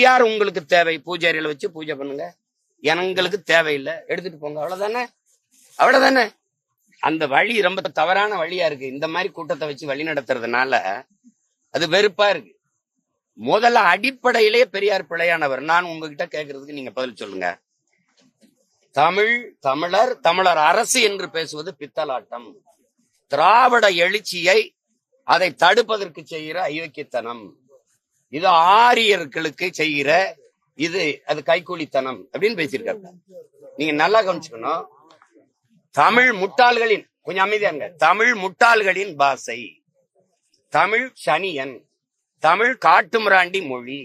யார் உங்களுக்கு தேவை? பூஜை அறையில வச்சு பூஜை பண்ணுங்க. எங்களுக்கு தேவையில்லை. எடுத்துட்டு போங்க. அவ்வளவுதானே? அவ்வளவுதானே? அந்த வழி ரொம்ப தவறான வழியா இருக்கு. இந்த மாதிரி கூட்டத்தை வச்சு வழி நடத்துறதுனால அது வெறுப்பா இருக்கு. முதல்ல அடிப்படையிலேயே பெரியார் பிழையானவர். நான் உங்ககிட்ட கேட்கறதுக்கு நீங்க பதில் சொல்லுங்க. தமிழ் தமிழர் தமிழர் அரசு என்று பேசுவது பித்தலாட்டம். திராவிட எழுச்சியை அதை தடுப்பதற்கு செய்கிற ஐயோக்கியத்தனம். இது ஆரியர்களுக்கு செய்கிற இது அது கைக்கூலித்தனம் அப்படின்னு பேசியிருக்காரு. நீங்க நல்லா கவனிச்சுக்கணும். தமிழ் முட்டாள்களின் கொஞ்சம் அமைதியாங்க தமிழ் முட்டாள்களின் பாசை தமிழ் சனியன். தமிழ் காட்டுமிராண்டி மொழி.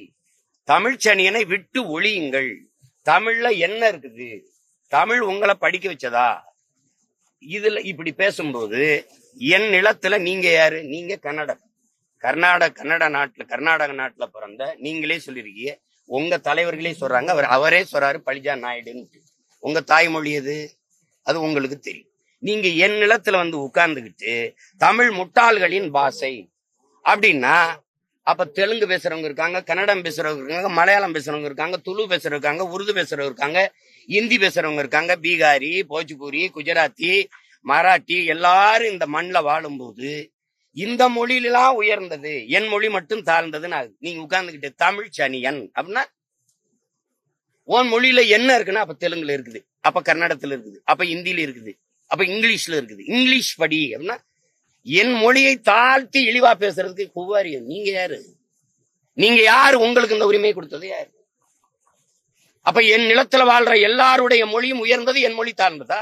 தமிழ் சனியனை விட்டு ஒழியுங்கள். தமிழ்ல என்ன இருக்குது? தமிழ் உங்களை படிக்க வச்சதா? இதுல இப்படி பேசும்போது என் நிலத்துல நீங்க யாரு? நீங்க கன்னடம் கர்நாடக கன்னட நாட்டுல கர்நாடக நாட்டுல பிறந்த நீங்களே சொல்லியிருக்கீங்க உங்க தலைவர்களே சொல்றாங்க. அவர் அவரே சொல்றாரு பழிஜா நாயுடுன்னு. உங்க தாய்மொழி எது? அது உங்களுக்கு தெரியும். நீங்க என் நிலத்துல வந்து உட்கார்ந்துகிட்டு தமிழ் முட்டாள்களின் பாஷை அப்படின்னா அப்ப தெலுங்கு பேசுறவங்க இருக்காங்க கன்னடம் பேசுறவங்க இருக்காங்க மலையாளம் பேசுறவங்க இருக்காங்க துளு பேசுறவங்க இருக்காங்க உருது பேசுறவங்க இருக்காங்க இந்தி பேசுறவங்க இருக்காங்க பீகாரி போஜ்பூரி குஜராத்தி மராட்டி எல்லாரும் இந்த மண்ணில் வாழும்போது இந்த மொழியிலாம் உயர்ந்தது என் மொழி மட்டும் தாழ்ந்ததுன்னு ஆகுது. நீங்க உட்கார்ந்துகிட்டு தமிழ் சனியன் அப்படின்னா உன் மொழியில என்ன இருக்குன்னா அப்ப தெலுங்குல இருக்குது அப்ப கர்நாடகத்துல இருக்குது அப்ப ஹிந்தியில இருக்குது அப்ப இங்கிலீஷ்ல இருக்குது. இங்கிலீஷ் படி அப்படின்னா என் மொழியை தாழ்த்தி இழிவா பேசுறதுக்கு குவாரியம் நீங்க யாரு? நீங்க யாரு? உங்களுக்கு இந்த உரிமை கொடுத்தது யாரு? அப்ப என் நிலத்துல வாழ்ற எல்லாருடைய மொழியும் உயர்ந்தது என் மொழி தாழ்ந்ததா?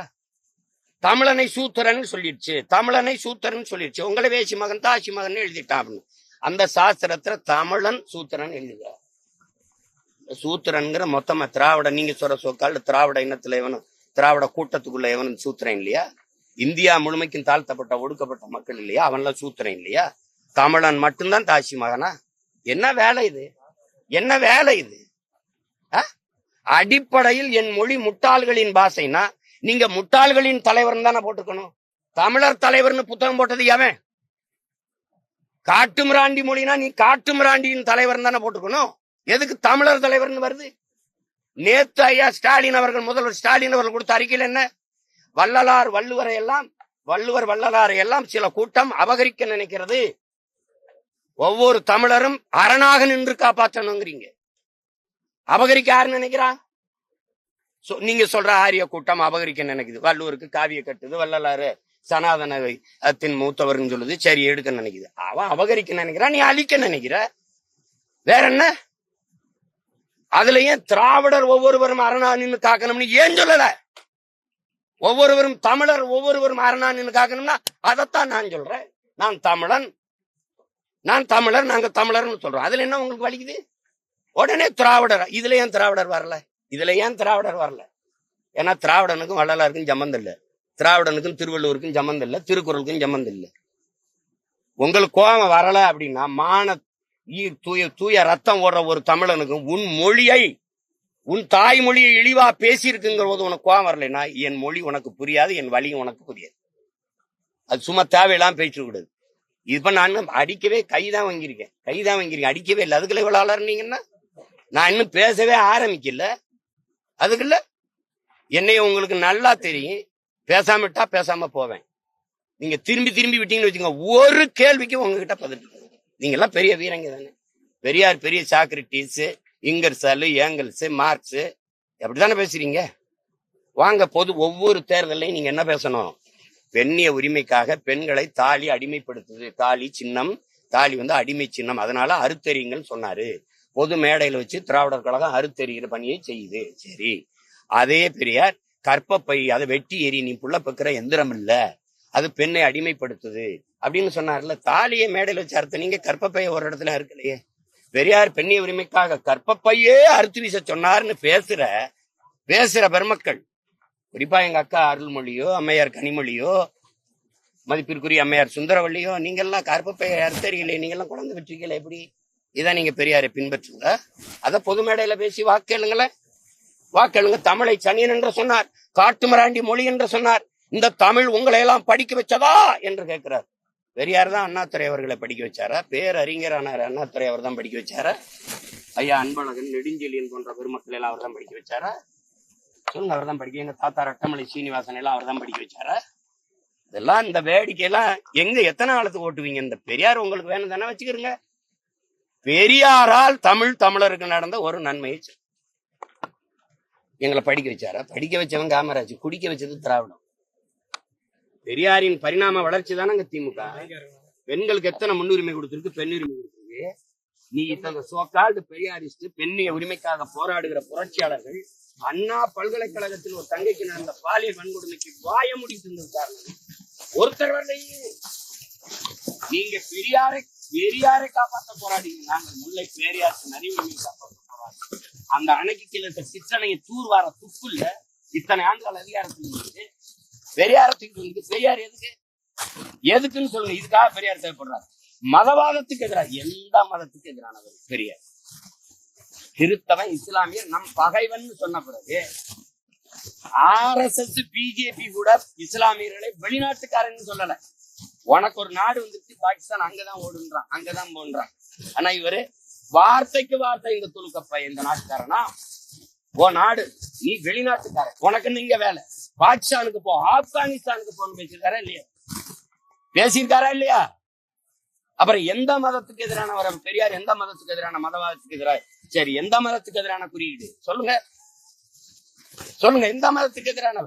தமிழனை சூத்திரன் சொல்லிடுச்சு. தமிழனை சூத்திரன் சொல்லிடுச்சு. உங்களை வேசி மகன் தாசி மகன் எழுதிட்டான் அப்படின்னு அந்த சாஸ்திரத்துல தமிழன் சூத்திரன் எழுதுக. சூத்திரன்கிற மொத்தமா திராவிட நீங்க சொல்ற சொக்கால் திராவிட இனத்துல எவனும் திராவிட கூட்டத்துக்குள்ள எவனும் சூத்திரன் இல்லையா? இந்தியா முழுமைக்கும் தாழ்த்தப்பட்ட ஒடுக்கப்பட்ட மக்கள் இல்லையா? அவன்லாம் சூத்திரன் இல்லையா? தமிழன் மட்டும்தான் தாசி மகனா? என்ன வேலை இது? என்ன வேலை இது? அடிப்படையில் என் மொழி முட்டாள்களின் பாஷைனா? நீங்க முட்டாள்களின் தலைவர் தானே போட்டுக்கணும் தமிழர் தலைவர்னு புத்தகம் போட்டது எவன் காட்டுமிராண்டி மொழினா நீ காட்டுமிராண்டியின் தலைவர் தானே போட்டுக்கணும் எதுக்கு தமிழர் தலைவர்னு வருது? நேத்து ஐயா ஸ்டாலின் அவர்கள் முதல்வர் ஸ்டாலின் அவர்கள் கொடுத்த அறிக்கையில் என்ன? வள்ளலார் வள்ளுவரை எல்லாம் வள்ளுவர் வள்ளலாரை எல்லாம் சில கூட்டம் அபகரிக்க நினைக்கிறது. ஒவ்வொரு தமிழரும் அரணாக நின்று காப்பாற்றணுங்கிறீங்க. அபகரிக்க யாரு நினைக்கிறா? நீங்க சொல்ற ஆரிய கூட்டம் அபகரிக்க நினைக்குது. வள்ளுவருக்கு காவிய கட்டுது வள்ளலாறு சனாதனத்தின் மூத்தவர்னு சொல்லுது சரி எடுக்க நினைக்குது. அவன் அபகரிக்க நினைக்கிறான் நீ அழிக்க நினைக்கிற. வேற என்ன? அதுல ஏன் திராவிடர் ஒவ்வொருவரும் அரணா நின்னு காக்கணும்னு ஏன் சொல்லல? ஒவ்வொருவரும் தமிழர் ஒவ்வொருவரும் அரணா நின்னு காக்கணும்னா அதைத்தான் நான் சொல்றேன். நான் தமிழன் நான் தமிழர் நாங்க தமிழர்னு சொல்றோம். அதுல என்ன உங்களுக்கு வலிக்குது? உடனே திராவிடர் இதுல ஏன் திராவிடர் வரல. இதுல ஏன் திராவிடர் வரல? ஏன்னா திராவிடனுக்கும் வள்ளலாருக்கும் சம்மந்தம் இல்லை. திராவிடனுக்கும் திருவள்ளுவருக்கும் சம்மந்தம் இல்லை திருக்குறளுக்கும் சம்மந்தம் இல்ல. உங்களுக்கு கோபம் வரல அப்படின்னா மான ஈ- தூய தூய ரத்தம் ஓடுற ஒரு தமிழனுக்கும் உன் மொழியை உன் தாய்மொழியை இழிவா பேசியிருக்குங்கிற போது உனக்கு கோபம் வரலைன்னா என் மொழி உனக்கு புரியாது என் வழியும் உனக்கு புரியாது. அது சும்மா தேவையெல்லாம் பேசிட்டு கூடாது இப்ப நான் அடிக்கவே கைதான் வாங்கியிருக்கேன். கைதான் வாங்கியிருக்கேன். அடிக்கவே இல்லை. அதுக்குள்ள இவ்வளவு அலர்னீங்கன்னா நான் இன்னும் பேசவே ஆரம்பிக்கல. அதுக்குள்ள என்னைய உங்களுக்கு நல்லா தெரியும். பேசாம விட்டா பேசாம போவேன். நீங்க திரும்பி திரும்பி விட்டீங்கன்னு வச்சுக்கோங்க. ஒரு கேள்விக்கு உங்ககிட்ட பதில் நீங்க எல்லாம் பெரிய வீரங்க தானே. பெரியார் பெரிய சாக்ரட்டிஸ் இங்கர்சாலு ஏங்கல்ஸ் மார்க்ஸ். அப்படித்தானே பேசுறீங்க? வாங்க பொது ஒவ்வொரு தேர்தலையும் நீங்க என்ன பேசணும்? பெண்ணிய உரிமைக்காக பெண்களை தாலி அடிமைப்படுத்துது. தாலி சின்னம். தாலி வந்து அடிமை சின்னம். அதனால அறுத்தறிங்கன்னு சொன்னாரு. பொது மேடையில வச்சு திராவிடர் கழகம் அறுத்தெறிகிற பணியை செய்யுது. சரி. அதே பெரியார் கற்பப்பை அதை வெட்டி எறி நீ புள்ள பக்கிற எந்திரம் இல்ல. அது பெண்ணை அடிமைப்படுத்துது. அப்படின்னு சொன்னார்ல தாலியை மேடையில வச்சு அறுத்த நீங்க கற்பப்பைய ஒரு இடத்துல இருக்கலையே பெரியார் பெண்ணை உரிமைக்காக கற்பப்பையே அறுத்து வீச சொன்னார்னு பேசுற பேசுற பெருமக்கள். குறிப்பா எங்க அக்கா அருள்மொழியோ அம்மையார் கனிமொழியோ மதிப்பிற்குரிய அம்மையார் சுந்தரவள்ளியோ நீங்க எல்லாம் கற்பப்பைய அறுத்தறிகளே நீங்க எல்லாம் குழந்தை பெற்றீங்களே எப்படி? இதான் நீங்க பெரியாரை பின்பற்றுங்க. அத பொது மேடையில பேசி வாக்கேளுங்களேன் வாக்கெழுங்க தமிழை சனியன் என்று சொன்னார் காட்டுமிராண்டி மொழி என்று சொன்னார். இந்த தமிழ் உங்களை எல்லாம் படிக்க வச்சதா என்று கேட்கிறார். பெரியார் தான் அண்ணாத்துறை அவர்களை படிக்க வச்சாரா? பேரறிஞரானார் அண்ணாத்துறை அவர் தான் படிக்க வச்சாரா? ஐயா அன்பழகன் நெடுஞ்செழியன் போன்ற பெருமக்கள் எல்லாம் அவர் தான் படிக்க வச்சாரா? சொல்லுங்க அவர் தான் படிக்க எங்க தாத்தா ரட்டமலை சீனிவாசன் எல்லாம் அவர் தான் படிக்க வச்சாரா? இதெல்லாம் இந்த வேடிக்கையெல்லாம் எங்க எத்தனை காலத்துக்கு ஓட்டுவீங்க? இந்த பெரியார் உங்களுக்கு வேணும் தானே வச்சுக்கிறீங்க. பெரியாரால் தமிழ் தமிழருக்கு நடந்த ஒரு நன்மையை எங்களை படிக்க வச்சாரா? படிக்க வச்சவன் காமராஜ் குடிக்க வச்சது திராவிடம். பெரியாரின் பரிணாம வளர்ச்சி தானங்க திமுக. பெண்களுக்கு எத்தனை முன்னுரிமை கொடுத்துருக்கு? பெண்ணுரிமை கொடுத்துருக்கு. நீ இத்தனை சோக்கால்டு பெரியாரிஸ்ட் பெண்ணிய உரிமைக்காக போராடுகிற புரட்சியாளர்கள் அண்ணா பல்கலைக்கழகத்தில் ஒரு தங்கைக்கு நடந்த பாலியல் வன்கொடுமைக்கு வாய முடித்து இருந்திருக்கார்கள் ஒருத்தர் நீங்க பெரியாரை பெரியாரை காப்பாற்ற போராடிங்க. நாங்கள் முல்லை பெரியார் நரிவுரிமை காப்பாற்ற போராடி அந்த அணைக்கு கீழே இருக்க சிற்றணையை தூர்வார துப்புல்ல இத்தனை ஆண்டுகள் அதிகாரத்தில் இருந்து பெரியாரத்துக்கு வந்து பெரியார் எதுக்கு? எதுக்குன்னு சொல்லுங்க. இதுக்காக பெரியார் தேவைப்படுறாரு. மதவாதத்துக்கு எதிராக எந்த மதத்துக்கு எதிரானவர்? பெரியார். கிறிஸ்தவன் இஸ்லாமியர் நம் பகைவன் சொன்ன பிறகு ஆர் எஸ் எஸ் பிஜேபி கூட இஸ்லாமியர்களை வெளிநாட்டுக்காரன்னு சொல்லல. உனக்கு ஒரு நாடு வந்துருச்சு பாகிஸ்தான் அங்கதான் ஓடுன்றான் அங்கதான் போன்றான். ஆனா இவரு வார்த்தைக்கு வார்த்தை இந்த துலுக்கப்ப இந்த நாட்டுக்காரனா? ஓ நாடு நீ வெளிநாட்டுக்காரன் உனக்கு நீங்க வேலை. பாகிஸ்தானுக்கு போ ஆப்கானிஸ்தானுக்கு போன்னு பேசியிருக்காரா இல்லையா? பேசியிருக்காரா இல்லையா? அப்புறம் எந்த மதத்துக்கு எதிரான பெரியார் எந்த மதத்துக்கு எதிரான மதவாதத்துக்கு எதிராக சரி எந்த மதத்துக்கு எதிரான குறியீடு? சொல்லுங்க. சொல்லுங்க எந்த மதத்துக்கு எதிரானவர்?